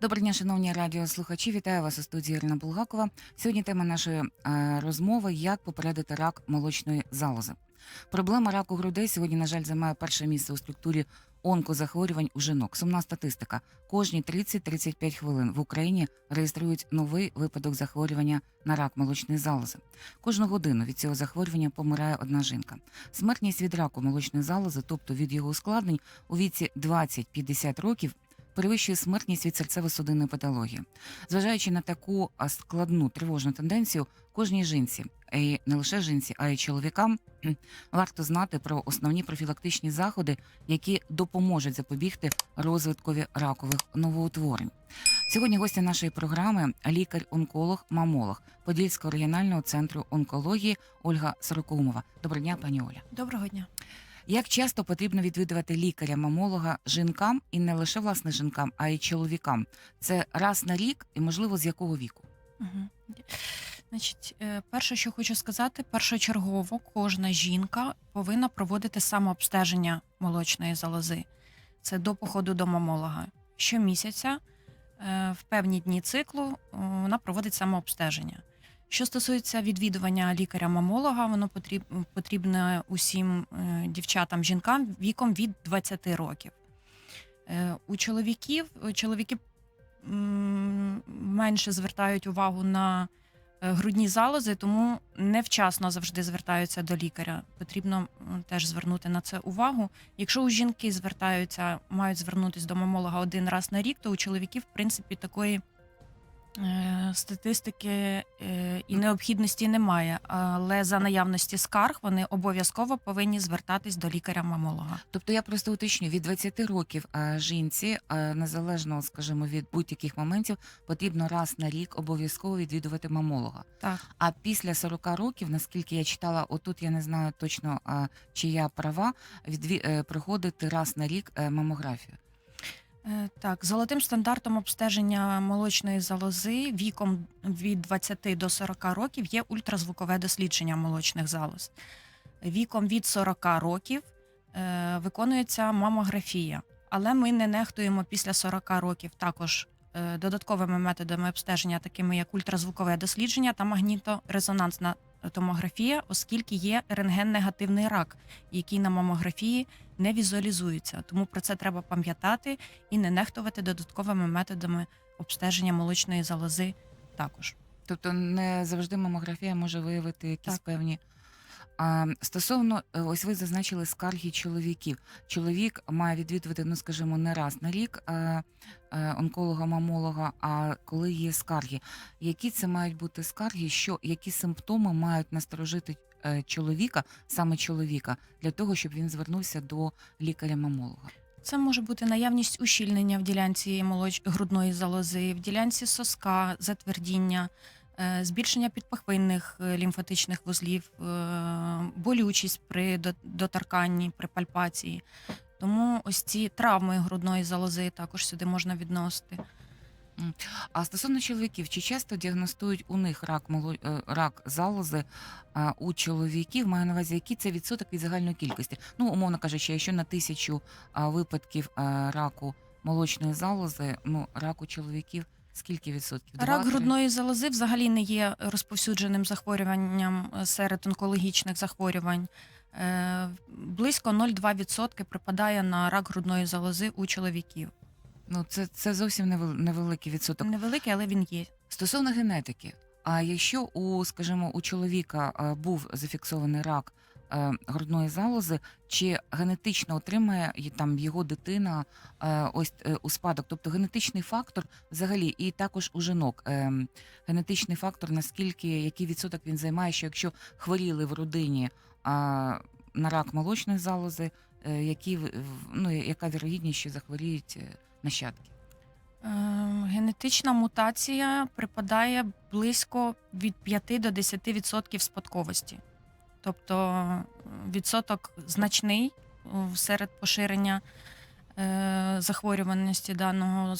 Доброго дня, шановні радіослухачі. Вітаю вас у студії Ірина Булгакова. Сьогодні тема нашої е, розмови: як попередити рак молочної залози. Проблема раку грудей сьогодні, на жаль, займає перше місце у структурі онкозахворювань у жінок. Сумна статистика: кожні 30-35 хвилин в Україні реєструють новий випадок захворювання на рак молочної залози. Кожну годину від цього захворювання помирає одна жінка. Смертність від раку молочної залози, тобто від його ускладнень, у віці 20-50 років. Перевищує смертність від серцево-судинної патології, зважаючи на таку складну тривожну тенденцію, кожній жінці, і не лише жінці, а й чоловікам варто знати про основні профілактичні заходи, які допоможуть запобігти розвиткові ракових новоутворень. Сьогодні гостя нашої програми лікар-онколог, мамолог Подільського регіонального центру онкології Ольга Сорокумова. Доброго дня, пані Оля. Доброго дня. Як часто потрібно відвідувати лікаря-мамолога жінкам і не лише власне жінкам, а й чоловікам? Це раз на рік і можливо з якого віку? Угу. Значить, е, перше, що хочу сказати, першочергово кожна жінка повинна проводити самообстеження молочної залози. Це до походу до мамолога. Щомісяця е, в певні дні циклу вона проводить самообстеження. Що стосується відвідування лікаря-мамолога, воно потрібне усім е, дівчатам, жінкам віком від 20 років. Е, У чоловіків чоловіки менше звертають увагу на е, грудні залози, тому невчасно завжди звертаються до лікаря. Потрібно теж звернути на це увагу. Якщо у жінки звертаються, мають звернутися до мамолога один раз на рік, то у чоловіків, в принципі, такої статистики е, і необхідності немає. Але за наявності скарг вони обов'язково повинні звертатись до лікаря-мамолога. Тобто я просто уточню, від 20 років жінці, незалежно, скажімо, від будь-яких моментів, потрібно раз на рік обов'язково відвідувати мамолога. Так. А після 40 років, наскільки я читала, отут я не знаю точно, чи я права, відві... е, проходити раз на рік е, мамографію. Е, Так, золотим стандартом обстеження молочної залози віком від 20 до 40 років є ультразвукове дослідження молочних залоз. Віком від 40 років е, виконується мамографія, але ми не нехтуємо після 40 років також е, додатковими методами обстеження, такими як ультразвукове дослідження та магніторезонансна томографія, оскільки є рентген-негативний рак, який на мамографії не візуалізується. Тому про це треба пам'ятати і не нехтувати додатковими методами обстеження молочної залози також. Тобто не завжди мамографія може виявити якісь Так. певні. А, стосовно, е, ось ви зазначили скарги чоловіків. Чоловік має відвідувати, ну скажімо, не раз на рік е, е, онколога-мамолога, а коли є скарги. Які це мають бути скарги? Що, які симптоми мають насторожити чоловіка, саме чоловіка, для того, щоб він звернувся до лікаря-мамолога? Це може бути наявність ущільнення в ділянці молоч... грудної залози, в ділянці соска, затвердіння, збільшення підпахвинних е, лімфатичних вузлів, е, болючість при до- доторканні, при пальпації. Тому ось ці травми грудної залози також сюди можна відносити. А стосовно чоловіків, чи часто діагностують у них рак е, рак залози а, у чоловіків? Маю на увазі, який це відсоток від загальної кількості? Ну, умовно кажучи, якщо на тисячу випадків раку молочної залози, ну раку чоловіків скільки відсотків? Два, Рак три? грудної залози взагалі не є розповсюдженим захворюванням е, серед онкологічних захворювань. Е, Близько 0,2% припадає на рак грудної залози у чоловіків. Ну це, це зовсім невел- невеликий відсоток. Невеликий, але він є. Стосовно генетики, а якщо у, скажімо, у чоловіка е, був зафіксований рак грудної залози, чи генетично отримає там його дитина е, ось е, у спадок? Тобто генетичний фактор взагалі, і також у жінок е, генетичний фактор, наскільки який відсоток він займає, що якщо хворіли в родині на рак молочної залози, е, які ну, яка вірогідність, що захворіють е, нащадки? Е, Генетична мутація припадає близько від 5 до 10% спадковості. Тобто е, відсоток значний серед поширення е, захворюваності даного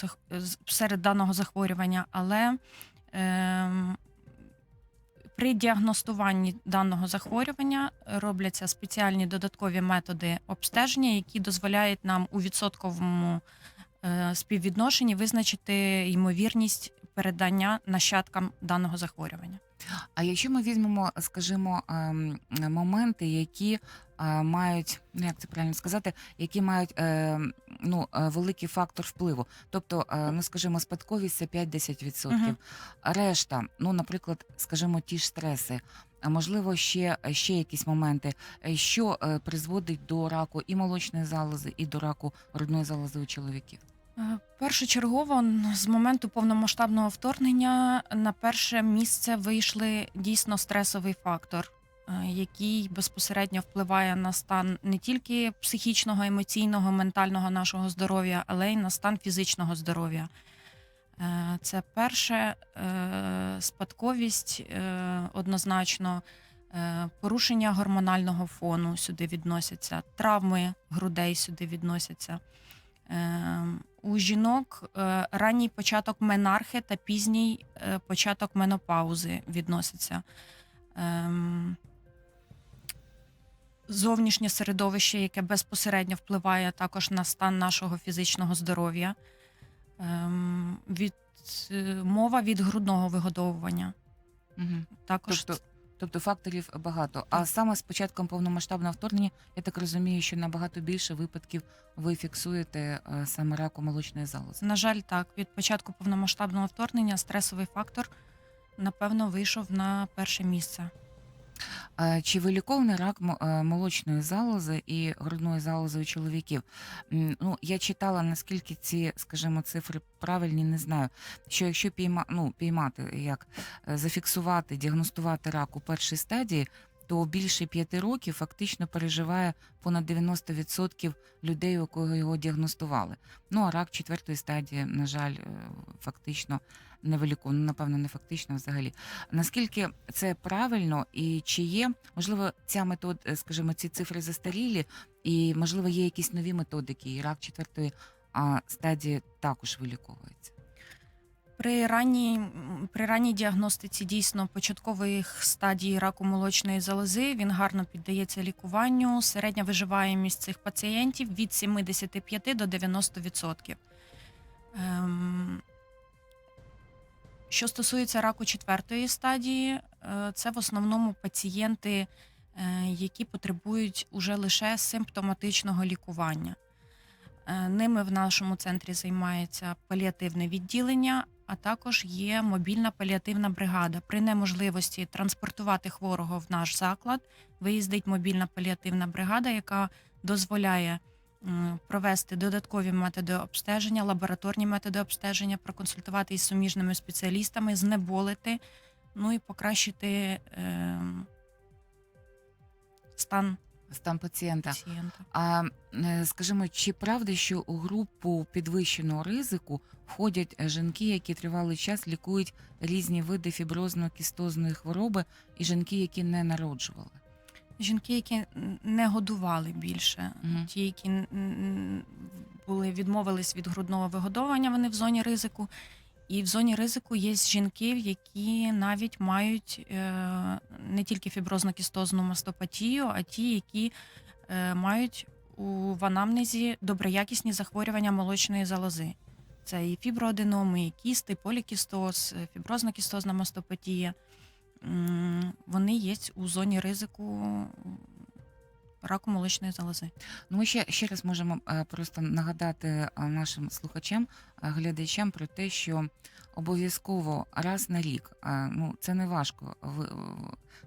серед даного захворювання, але е, при діагностуванні даного захворювання робляться спеціальні додаткові методи обстеження, які дозволяють нам у відсотковому е, співвідношенні визначити ймовірність передання нащадкам даного захворювання. А якщо ми візьмемо, скажімо, ем, моменти, які е, мають, ну як це правильно сказати, які мають е, ну, е, великий фактор впливу. Тобто, ну скажімо, спадковість це 5-10%. Мгм. Решта, ну, наприклад, скажімо, ті ж стреси. А можливо, ще, ще якісь моменти, що призводить до раку і молочної залози, і до раку грудної залози у чоловіків. Е, Першочергово з моменту повномасштабного вторгнення на перше місце вийшли дійсно стресовий фактор, е, який безпосередньо впливає на стан не тільки психічного, емоційного, ментального нашого здоров'я, але й на стан фізичного здоров'я. Е, Це перше спадковість однозначно. Порушення гормонального фону сюди відносяться, травми грудей сюди відносяться. Е, У жінок е, ранній початок менархи та пізній е, початок менопаузи відносяться. Ем, Зовнішнє середовище, яке безпосередньо впливає також на стан нашого фізичного здоров'я. Ем, Від, е, мова від грудного вигодовування. Угу. Також Тобто, тобто факторів багато. А саме з початком повномасштабного вторгнення, я так розумію, що набагато більше випадків ви фіксуєте е, саме раку молочної залози. На жаль, так. Від початку повномасштабного вторгнення стресовий фактор, напевно, вийшов на перше місце. Чи вилікований рак е, молочної залози і грудної залози у чоловіків? Ну, я читала, наскільки ці, скажімо, цифри правильні, не знаю. Що якщо пійма, ну, піймати, як е, зафіксувати, діагностувати рак у першій стадії, то більше п'яти років фактично переживає понад 90% людей, у кого його діагностували. Ну а рак четвертої стадії, на жаль, е, фактично не ну, напевно, не фактично взагалі. Наскільки це правильно і чи є можливо ця метод, е, скажімо, ці цифри застарілі, і можливо є якісь нові методики, і рак четвертої стадії також виліковується. При ранній, при ранній діагностиці дійсно початкових стадій раку молочної залози він гарно піддається лікуванню. Середня виживаємість цих пацієнтів від 75 до 90%. Ем, що стосується раку четвертої стадії, е, це в основному пацієнти, е, які потребують уже лише симптоматичного лікування. Е, Ними в нашому центрі займається паліативне відділення, а також є мобільна паліативна бригада. При неможливості транспортувати хворого в наш заклад виїздить мобільна паліативна бригада, яка дозволяє провести додаткові методи обстеження, лабораторні методи обстеження, проконсультувати із суміжними спеціалістами, знеболити, ну і покращити ем, стан Стан пацієнта. пацієнта. А е, скажімо, чи правда, що у групу підвищеного ризику входять е, жінки, які тривалий час лікують різні види фіброзно-кістозної хвороби, і жінки, які не народжували? Жінки, які не годували більше, Мгм. ті, які були відмовились від грудного вигодовування, вони в зоні ризику. І в зоні ризику є жінки, які навіть мають е, не тільки фіброзно-кістозну мастопатію, а ті, які е, мають у в анамнезі доброякісні захворювання молочної залози. Це і фіброаденоми, і кісти, полікістоз, е, фіброзно-кістозна мастопатія. Вони є у зоні ризику раку молочної залози. Ну, ми ще, ще раз можемо е, просто нагадати е, нашим слухачам, е, глядачам про те, що обов'язково раз на рік, ну це не важко,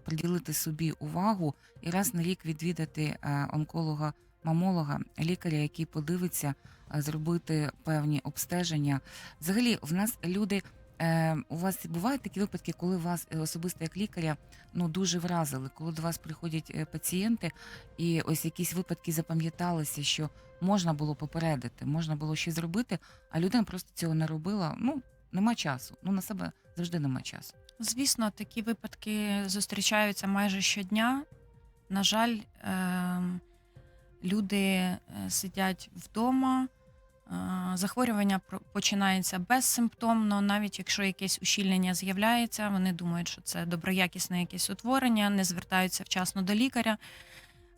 приділити собі увагу і раз на рік відвідати онколога. Мамолога, лікаря, який подивиться, зробити певні обстеження. Взагалі, в нас люди. Е, у вас бувають такі випадки, коли вас е, особисто як лікаря ну дуже вразили, коли до вас приходять е, пацієнти, і ось якісь випадки запам'яталися, що можна було попередити, можна було щось зробити, а людина просто цього не робила. Ну нема часу. Ну на себе завжди нема часу. Звісно, такі випадки зустрічаються майже щодня. На жаль, ем, люди сидять вдома. Е, Захворювання починається безсимптомно, навіть якщо якесь ущільнення з'являється, вони думають, що це доброякісне якесь утворення, не звертаються вчасно до лікаря.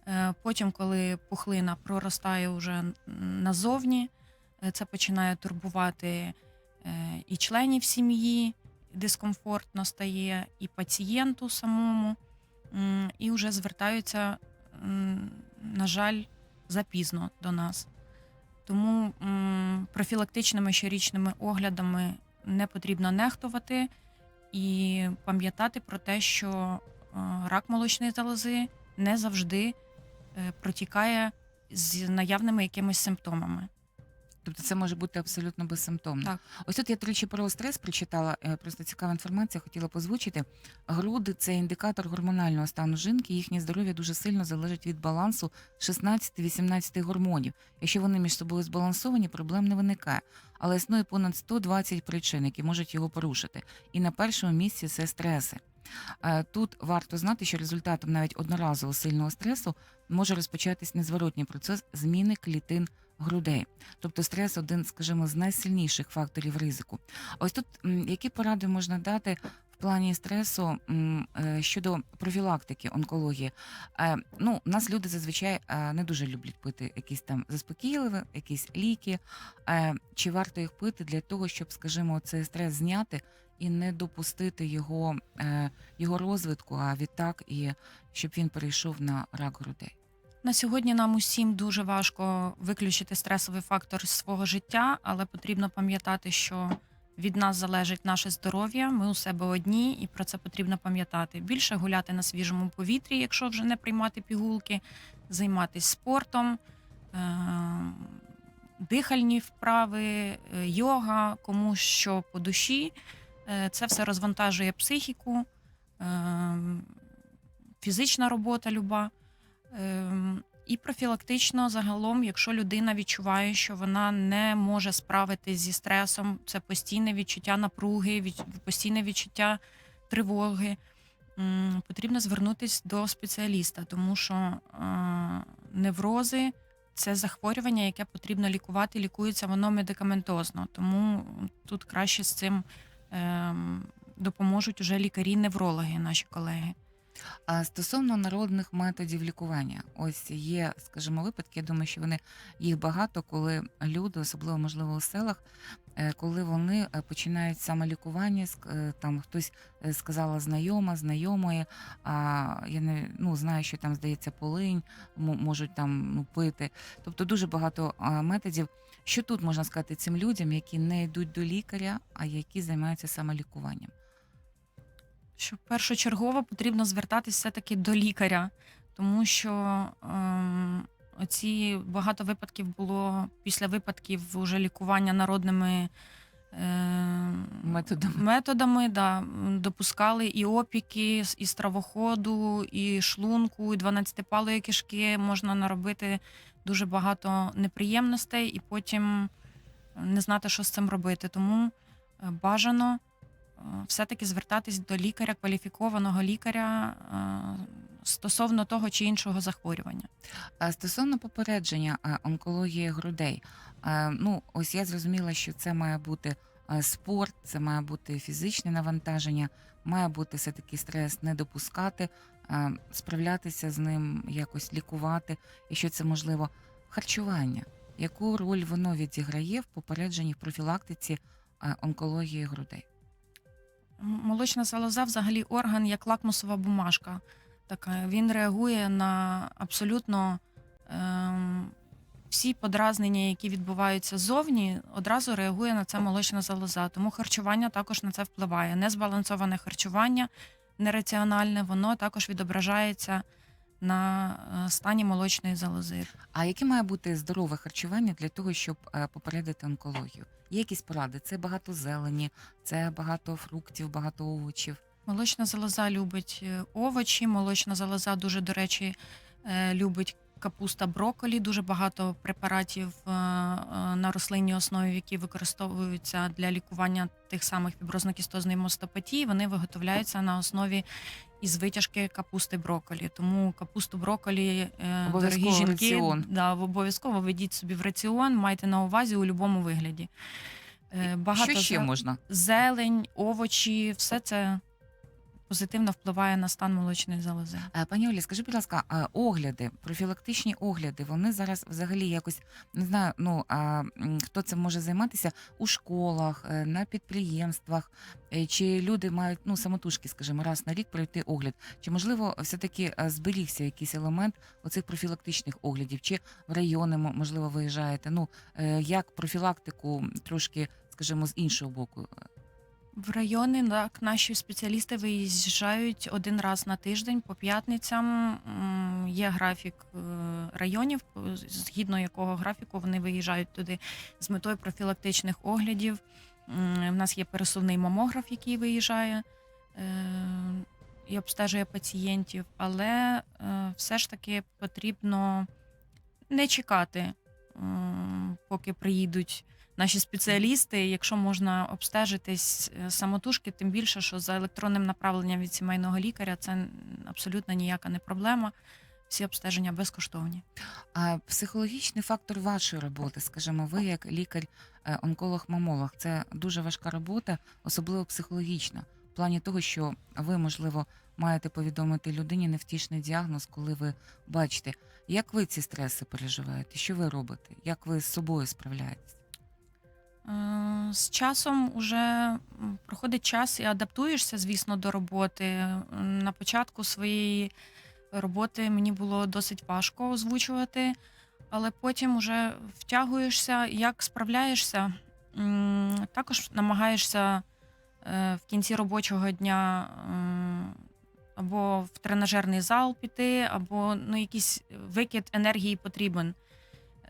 Е, Потім, коли пухлина проростає вже назовні, Е, Це починає турбувати і членів сім'ї, дискомфортно стає, і пацієнту самому, і вже звертаються, на жаль, запізно до нас. Тому м, профілактичними щорічними оглядами не потрібно нехтувати і пам'ятати про те, що е, рак молочної залози не завжди е, протікає з наявними якимись симптомами. Тобто це може бути абсолютно безсимптомно. Так. Ось тут я тричі про стрес прочитала, е, просто цікава інформація, хотіла позвучити. Груди це індикатор гормонального стану жінки. Їхнє здоров'я дуже сильно залежить від балансу 16-18 гормонів. Якщо вони між собою збалансовані, проблем не виникає. Але існує понад 120 причин, які можуть його порушити. І на першому місці це стреси. Е, Тут варто знати, що результатом навіть одноразового сильного стресу може розпочатись незворотній процес зміни клітин грудей. Тобто стрес один, скажімо, з найсильніших факторів ризику. Ось тут які поради можна дати в плані стресу е, щодо профілактики онкології? Е, Ну, нас люди зазвичай е, не дуже люблять пити якісь там заспокійливі, якісь ліки. Чи варто їх пити для того, щоб, скажімо, цей стрес зняти і не допустити його, його розвитку, а відтак і щоб він перейшов на рак грудей? На сьогодні нам усім дуже важко виключити стресовий фактор з свого життя, але потрібно пам'ятати, що від нас залежить наше здоров'я. Ми у себе одні, і про це потрібно пам'ятати. Більше гуляти на свіжому повітрі, якщо вже не приймати пігулки, займатися спортом, е- дихальні вправи, е, йога, кому що по душі. Е, Це все розвантажує психіку, фізична робота люба. Ем, І профілактично загалом, якщо людина відчуває, що вона не може справитись зі стресом, це постійне відчуття напруги, від- постійне відчуття тривоги, потрібно звернутися до спеціаліста, тому що е, неврози це захворювання, яке потрібно лікувати, лікується воно медикаментозно. Тому тут краще з цим ем, допоможуть уже лікарі-неврологи, наші колеги. Стосовно народних методів лікування, ось є, скажімо, випадки. Я думаю, що вони їх багато, коли люди, особливо можливо у селах, е, коли вони е, починають самолікування, е, там хтось сказала знайома, знайомої, а я не ну знаю, що там здається полинь, можуть там ну, пити. Тобто дуже багато методів. Що тут можна сказати цим людям, які не йдуть до лікаря, а які займаються самолікуванням? Що першочергово потрібно звертатись все-таки до лікаря, тому що ем, оці багато випадків було після випадків уже лікування народними ем, Методами. методами да, допускали і опіки, і стравоходу, і шлунку, і 12-палої кишки. Можна наробити дуже багато неприємностей і потім не знати, що з цим робити. Тому е, бажано е, все-таки звертатись до лікаря, кваліфікованого лікаря е, стосовно того чи іншого захворювання. Стосовно попередження е, онкології грудей, е, ну ось я зрозуміла, що це має бути спорт, це має бути фізичне навантаження, має бути все таки стрес не допускати, справлятися з ним, якось лікувати, якщо це можливо. Харчування, яку роль воно відіграє в попередженні в профілактиці онкології грудей? Молочна залоза взагалі орган як лакмусова бумажка. Така. Він реагує на абсолютно ем, всі подразнення, які відбуваються ззовні, одразу реагує на це молочна залоза. Тому харчування також на це впливає. Незбалансоване харчування, нераціональне, воно також відображається на е, стані молочної залози. А яке має бути здорове харчування для того, щоб е, попередити онкологію? Є якісь поради? Це багато зелені, це багато фруктів, багато овочів. Молочна залоза любить е, овочі. Молочна залоза дуже, до речі, е, любить капуста брокколі. Дуже багато препаратів е, на рослинній основі, які використовуються для лікування тих самих фіброзно-кістозної мастопатії. Вони виготовляються на основі із витяжки капусти брокколі. Тому капусту брокколі, е, дорогі жінки, раціон. да, обов'язково ведіть собі в раціон, майте на увазі у будь-якому вигляді. Е, Багато що ще зе- можна? зелень, овочі, все це позитивно впливає на стан молочної залози. Е, Пані Олі, скажи, будь ласка, огляди, профілактичні огляди, вони зараз взагалі якось не знаю, ну а м, хто це може займатися у школах, е, на підприємствах, е, чи люди мають ну самотужки, скажімо, раз на рік пройти огляд? Чи можливо все-таки зберігся якийсь елемент оцих профілактичних оглядів? Чи в райони мо- можливо виїжджаєте? Ну як профілактику трошки, скажімо, з іншого боку? В райони так, наші спеціалісти виїжджають один раз на тиждень по п'ятницям. Є графік е, районів, е, згідно якого графіку вони виїжджають туди з метою профілактичних оглядів. В нас є пересувний мамограф, який виїжджає е, і обстежує пацієнтів, але все ж таки потрібно не чекати, поки приїдуть наші спеціалісти, якщо можна обстежитись е, самотужки, тим більше, що за електронним направленням від сімейного лікаря це абсолютно ніяка не проблема. Всі обстеження безкоштовні. А психологічний фактор вашої роботи, скажімо, ви як лікар, е, онколог-мамолог, це дуже важка робота, особливо психологічна, в плані того, що ви, можливо, маєте повідомити людині невтішний діагноз, коли ви бачите, як ви ці стреси переживаєте, що ви робите, як ви з собою справляєтесь. Е, З часом уже проходить час і адаптуєшся, звісно, до роботи. На початку своєї роботи мені було досить важко озвучувати, але потім уже втягуєшся, як справляєшся. Також намагаєшся е, в кінці робочого дня або в тренажерний зал піти, або ну, якийсь викид енергії потрібен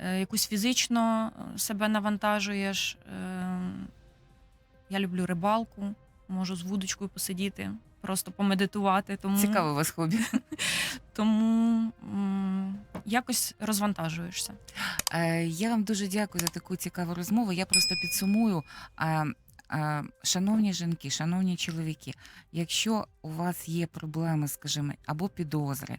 якусь фізично е, себе навантажуєш. Е, Я люблю рибалку, можу з вудочкою посидіти, просто помедитувати. Тому, Цікаве у вас хобі. тому якось розвантажуєшся. Е, Я вам дуже дякую за таку цікаву розмову. Я просто підсумую. Е, е, Шановні жінки, шановні чоловіки, якщо у вас є проблеми, скажімо, або підозри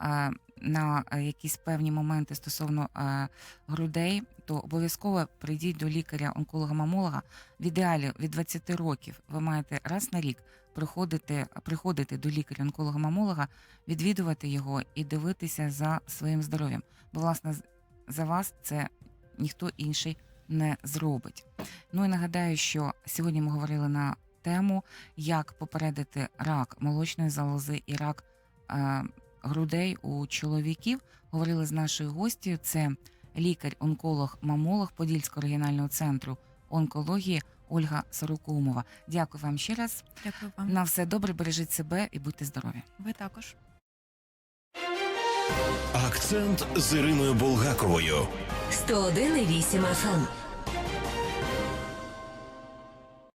е, на е, якісь певні моменти стосовно е, грудей, то обов'язково прийдіть до лікаря-онколога-мамолога. В ідеалі від 20 років ви маєте раз на рік приходити, приходити до лікаря-онколога-мамолога, відвідувати його і дивитися за своїм здоров'ям. Бо, власне, за вас це ніхто інший не зробить. Ну і нагадаю, що сьогодні ми говорили на тему, як попередити рак молочної залози і рак е, грудей у чоловіків. Говорили з нашою гостю. Це лікар-онколог-мамолог Подільського регіонального центру онкології Ольга Сорокумова. Дякую вам ще раз. Дякую вам. На все добре, бережіть себе і будьте здорові. Ви також. Акцент з Іриною Булгаковою. 101,8 FM.